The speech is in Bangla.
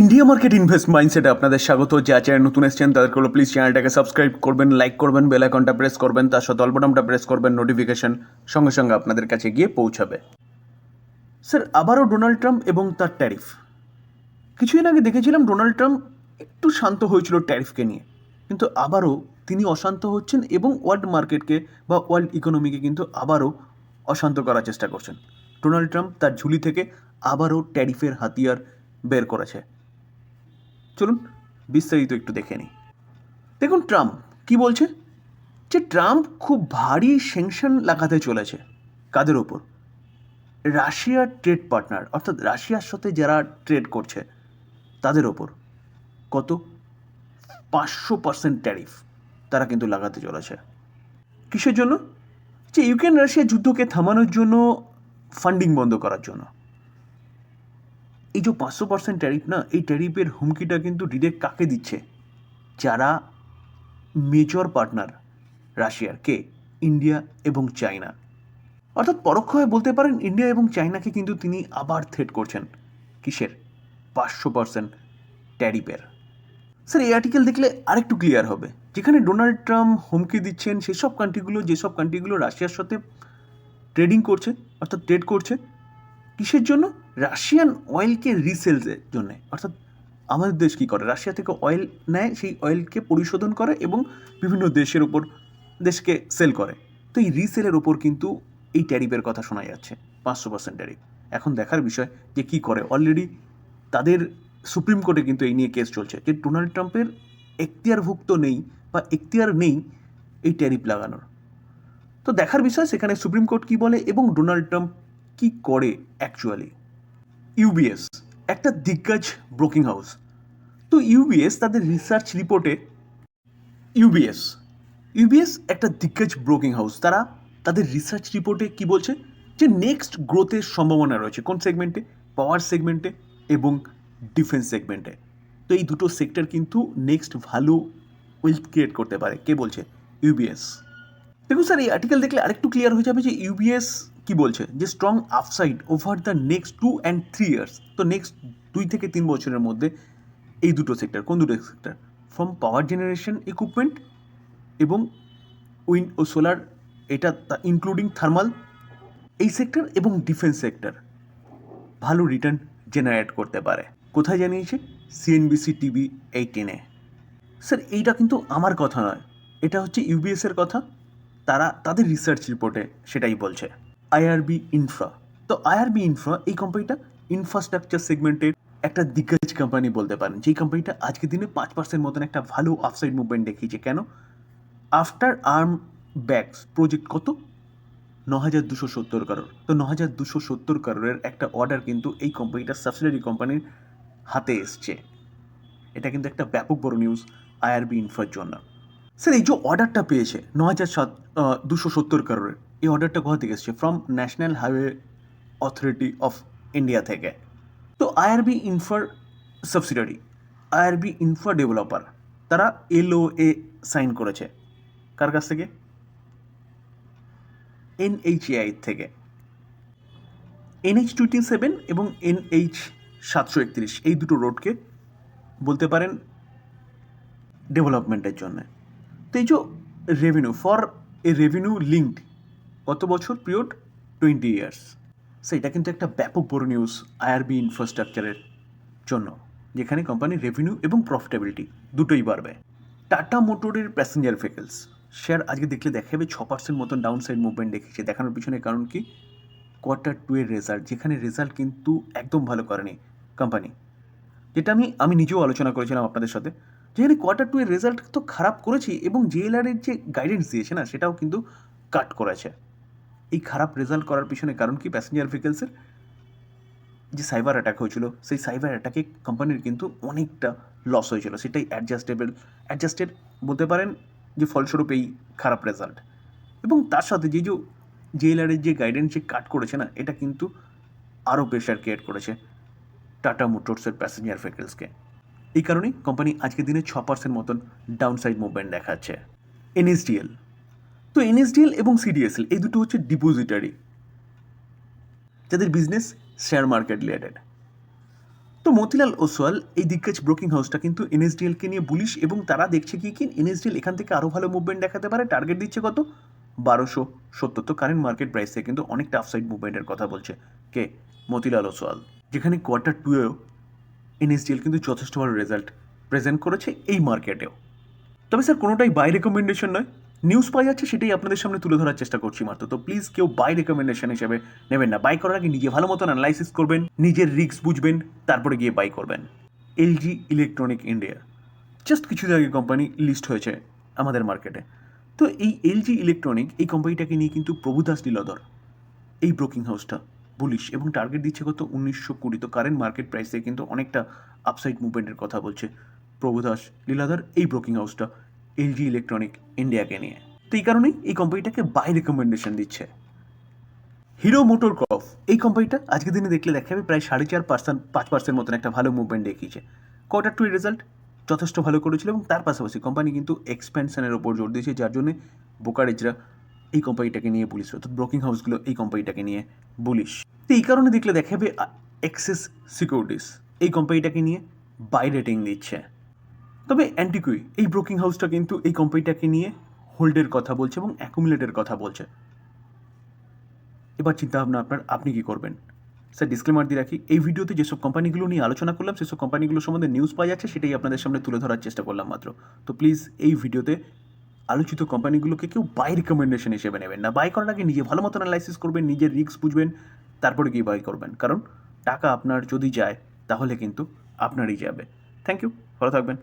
ইন্ডিয়া মার্কেট ইনভেস্ট মাইন্ডসেটে আপনাদের স্বাগত। যা চ্যানেল নতুন এসছেন, তাদেরকে হলো প্লিজ চ্যানেলটাকে সাবস্ক্রাইব করবেন লাইক করবেন বেল আইকনটা প্রেস করবেন, তার সাথে অল্পটামটা প্রেস করবেন নোটিফিকেশন সঙ্গে সঙ্গে আপনাদের কাছে গিয়ে পৌঁছাবে। স্যার আবারও ডোনাল্ড ট্রাম্প এবং তার ট্যারিফ কিছুদিন আগে দেখেছিলাম ডোনাল্ড ট্রাম্প একটু শান্ত হয়েছিল ট্যারিফকে নিয়ে। কিন্তু আবারও তিনি অশান্ত হচ্ছেন এবং ওয়ার্ল্ড মার্কেটকে বা ওয়ার্ল্ড ইকোনমিকে কিন্তু আবারও অশান্ত করার চেষ্টা করছেন। ডোনাল্ড ট্রাম্প তার ঝুলি থেকে আবারও ট্যারিফের হাতিয়ার বের করেছে। চলুন বিস্তারিত একটু দেখে নিই। দেখুন ট্রাম্প, কি বলছে? যে ট্রাম্প খুব ভারী সেংশন লাগাতে চলেছে কাদের ওপর? রাশিয়ার ট্রেড পার্টনার অর্থাৎ রাশিয়ার সাথে যারা ট্রেড করছে, তাদের ওপর। কত? পাঁচশো পার্সেন্ট ট্যারিফ তারা কিন্তু লাগাতে চলেছে। কিসের জন্য? যে ইউক্রেন রাশিয়া যুদ্ধকে থামানোর জন্য ফান্ডিং বন্ধ করার জন্য। এই যে পাঁচশো পার্সেন্ট ট্যারিফ না, এই ট্যারিফের হুমকিটা কিন্তু ডিরেক্ট কাকে দিচ্ছে? যারা মেজর পার্টনার রাশিয়ার কে? ইন্ডিয়া এবং চায়না। অর্থাৎ পরোক্ষভাবে বলতে পারেন, ইন্ডিয়া এবং চায়নাকে কিন্তু তিনি আবার থ্রেট করছেন। কিসের? পাঁচশো পার্সেন্ট ট্যারিফের স্যার, এই আর্টিকেল দেখলে আরেকটু ক্লিয়ার হবে। যেখানে ডোনাল্ড ট্রাম্প হুমকি দিচ্ছেন, সেসব কান্ট্রিগুলো যেসব কান্ট্রিগুলো রাশিয়ার সাথে ট্রেডিং করছে, অর্থাৎ ট্রেড করছে কিসের জন্য? রাশিয়ান অয়েলকে রিসেলসের জন্য। অর্থাৎ আমাদের দেশ কী করে? রাশিয়া থেকে অয়েল নেয়, সেই অয়েলকে পরিশোধন করে এবং বিভিন্ন দেশের উপর দেশকে সেল করে। তো এই রিসেলের ওপর কিন্তু এই ট্যারিফের কথা শোনা যাচ্ছে, পাঁচশো পার্সেন্ট ট্যারিফ এখন দেখার বিষয় যে কী করে? অলরেডি তাদের সুপ্রিম কোর্টে কিন্তু এই নিয়ে কেস চলছে যে ডোনাল্ড ট্রাম্পের এখতিয়ারভুক্ত নেই বা এখতিয়ার নেই এই ট্যারিফ লাগানোর। তো দেখার বিষয়, সেখানে সুপ্রিম কোর্ট কী বলে এবং ডোনাল্ড ট্রাম্প কী করে অ্যাকচুয়ালি ইউবিএস একটা দিগ্গজ ব্রোকিং হাউস তো ইউবিএস তাদের রিসার্চ রিপোর্টে ইউবিএস ইউবিএস একটা দিগ্গজ ব্রোকিং হাউস তারা তাদের রিসার্চ রিপোর্টে কি বলছে? যে নেক্সট গ্রোথের সম্ভাবনা রয়েছে। কোন সেগমেন্টে পাওয়ার সেগমেন্টে এবং ডিফেন্স সেগমেন্টে তো এই দুটো সেক্টর কিন্তু নেক্সট ভালো ওয়েলথ ক্রিয়েট করতে পারে। কে বলছে? ইউবিএস দেখুন স্যার এই আর্টিকেল দেখলে আরেকটু ক্লিয়ার হয়ে যাবে যে ইউবিএস কি বলছে? যে strong upside over the next two and three years তো নেক্সট দুই থেকে তিন বছরের মধ্যে এই দুটো সেক্টর কোন দুটো sector from power generation equipment এবং উইন্ড ও সোলার এটা ইনক্লুডিং থার্মাল এই সেক্টর এবং ডিফেন্স সেক্টর ভালো রিটার্ন জেনারেট করতে পারে। কোথায় জানিয়েছে? সিএনবিসি টিভি এইটিনে স্যার এইটা কিন্তু আমার কথা নয়। এটা হচ্ছে ইউবিএসের কথা। তারা, তাদের রিসার্চ রিপোর্টে সেটাই বলছে। আইআরবি ইনফ্রা তো আইআরবি ইনফ্রা এই কোম্পানিটা ইনফ্রাস্ট্রাকচার সেগমেন্টের একটা দিগ্গজ কোম্পানি বলতে পারেন। যেই কোম্পানিটা আজকের দিনে পাঁচ পার্সেন্ট মতন একটা ভালো আফসাইড মুভমেন্ট দেখিয়েছে। কেন? আফটার আর্ম ব্যাগস প্রজেক্ট কত? ন হাজার দুশো সত্তর কারোর তো ন হাজার দুশো সত্তর কারোরের একটা অর্ডার কিন্তু এই কোম্পানিটার সাবসিডারি কোম্পানির হাতে এসছে। এটা কিন্তু একটা ব্যাপক বড় নিউজ আইআরবি ইনফ্রার জন্য। স্যার এই যে অর্ডারটা পেয়েছে ন হাজার সাত দুশো সত্তর কারোরের এই অর্ডারটা কোথা থেকে এসছে? From national highway authority of India থেকে। তো আইআরবি ইনফ্রার সাবসিডারি আইআরবি ইনফ্রা ডেভেলপার তারা এলও এ সাইন করেছে। কার কাছ থেকে? এনএইচএআই থেকে। এনএইচ টোয়েন্টি সেভেন এবং এনএইচ সাতশো একত্রিশ এই দুটো রোডকে বলতে পারেন ডেভেলপমেন্টের জন্য। তো এই যে revenue for a revenue linked কত বছর, পিরিয়ড? টোয়েন্টি ইয়ার্স সেটা কিন্তু একটা ব্যাপক বড় নিউজ আইআরবি ইনফ্রাস্ট্রাকচারের জন্য, যেখানে কোম্পানির রেভিনিউ এবং প্রফিটেবিলিটি দুটোই বাড়বে। টাটা মোটরের প্যাসেঞ্জার ভেহিকেলস শেয়ার আজকে দেখলে দেখা যাবে ছ পার্সেন্ট মতন ডাউন সাইড মুভমেন্ট দেখেছে। দেখানোর পিছনে কারণ কি? কোয়ার্টার টু এর রেজাল্ট যেখানে রেজাল্ট কিন্তু একদম ভালো করেনি কোম্পানি যেটা আমি আমি নিজেও আলোচনা করেছিলাম আপনাদের সাথে। যেখানে কোয়ার্টার টু এর রেজাল্ট তো খারাপ করেছি এবং জেএলআরের যে গাইডেন্স দিয়েছে না, সেটাও কিন্তু কাট করেছে। এই খারাপ রেজাল্ট করার পিছনে কারণ কি? প্যাসেঞ্জার ভেহিকেলসের যে সাইবার অ্যাটাক হয়েছিল, সেই সাইবার অ্যাটাকে কোম্পানির কিন্তু অনেকটা লস হয়েছিল। সেটাই অ্যাডজাস্টেবল অ্যাডজাস্টেড বলতে পারেন যে ফলস্বরূপ এই খারাপ রেজাল্ট এবং তার সাথে যে যে জেএলআরের যে গাইডেন্স যে কাট করেছে না, এটা কিন্তু আরও প্রেশার ক্রিয়েট করেছে টাটা মোটরসের প্যাসেঞ্জার ভেহিকেলসকে এই কারণে কোম্পানি আজকের দিনে ছ পার্সেন্ট মতন ডাউন সাইড মুভমেন্ট দেখাচ্ছে এনএসডিএল তো এনএসডিএল এবং সিডিএসএল এই দুটো হচ্ছে ডিপোজিটারি যাদের বিজনেস শেয়ার মার্কেট রিলেটেড তো মতিলাল ওসওয়াল, এই দিগ্গজ ব্রোকিং হাউসটা কিন্তু এনএসডিএলকে নিয়ে বুলিশ এবং তারা দেখছে কি কি এনএসডিএল এখান থেকে আরও ভালো মুভমেন্ট দেখাতে পারে। টার্গেট দিচ্ছে কত? বারোশো সত্তর। তো কারেন্ট মার্কেট প্রাইস থেকে কিন্তু অনেকটা আফসাইড মুভমেন্টের কথা বলছে কে? মতিলাল ওসওয়াল। যেখানে কোয়ার্টার টুয়েও এনএসডিএল কিন্তু যথেষ্ট ভালো রেজাল্ট প্রেজেন্ট করেছে এই মার্কেটেও তবে স্যার কোনোটাই বাই রেকমেন্ডেশন নয়। নিউজ পাওয়া যাচ্ছে, সেটাই আপনাদের সামনে তুলে ধরার চেষ্টা করছি মাত্র। তো প্লিজ কেউ বাই রেকমেন্ডেশন হিসেবে নেবেন না। বাই করার আগে নিজে ভালো মতন অ্যানালাইসিস করবেন, নিজের রিস্ক বুঝবেন, তারপরে গিয়ে বাই করবেন। এলজি ইলেকট্রনিক ইন্ডিয়া জাস্ট কিছুদিন আগে কোম্পানি লিস্ট হয়েছে আমাদের মার্কেটে তো এই এলজি ইলেকট্রনিক এই কোম্পানিটাকে নিয়ে কিন্তু প্রভুদাস লীলাধর এই ব্রোকিং হাউসটা বুলিশ এবং টার্গেট দিচ্ছে কত? উনিশশো কুড়ি। তো কারেন্ট মার্কেট প্রাইসে কিন্তু অনেকটা আপসাইড মুভমেন্টের কথা বলছে প্রভুদাস লীলাধর এই ব্রোকিং হাউসটা এলজি ইলেকট্রনিক ইন্ডিয়াকে নিয়ে। তো এই কারণেই এই কোম্পানিটাকে বাই রেকমেন্ডেশন দিচ্ছে। হিরো মোটর কফ এই কোম্পানিটা আজকের দিনে দেখলে দেখা যাবে প্রায় সাড়ে চার পার্সেন্ট পাঁচ পার্সেন্ট মতন একটা ভালো মুভমেন্ট দেখিয়েছে। কোয়ার্টার টু রেজাল্ট যথেষ্ট ভালো করেছিল এবং তার পাশাপাশি কোম্পানি কিন্তু এক্সপেনশনের ওপর জোর দিয়েছে, যার জন্য ব্রোকারেজরা এই কোম্পানিটাকে নিয়ে বলিশ অর্থাৎ ব্রোকিং হাউসগুলো এই কোম্পানিটাকে নিয়ে বলিশ তো এই কারণে দেখলে দেখা যাবে এক্সেস সিকিউরিটিস এই কোম্পানিটাকে নিয়ে বাই রেটিং দিচ্ছে। তবে অ্যান্টিকুই এই ব্রোকিং হাউসটা কিন্তু এই কোম্পানিটাকে নিয়ে হোল্ডের কথা বলছে এবং অ্যাকুমুলেটের কথা বলছে। এবার চিন্তা ভাবনা আপনার, আপনি কি করবেন? স্যার ডিসক্লেমার দিয়ে রাখি, এই ভিডিওতে যেসব কোম্পানিগুলো নিয়ে আলোচনা করলাম, সেসব কোম্পানিগুলো সম্বন্ধে নিউজ পাওয়া যাচ্ছে, সেটাই আপনাদের সামনে তুলে ধরার চেষ্টা করলাম মাত্র। তো প্লিজ এই ভিডিওতে আলোচিত কোম্পানিগুলোকে কেউ বাই রিকমেন্ডেশন হিসেবে নেবেন না। বাই করার আগে নিজে ভালো মতো অ্যানালাইসিস করবেন, নিজের রিস্ক বুঝবেন, তারপরে গিয়ে বাই করবেন। কারণ টাকা আপনার যদি যায়, তাহলে কিন্তু আপনারই যাবে। থ্যাংক ইউ ভালো থাকবেন।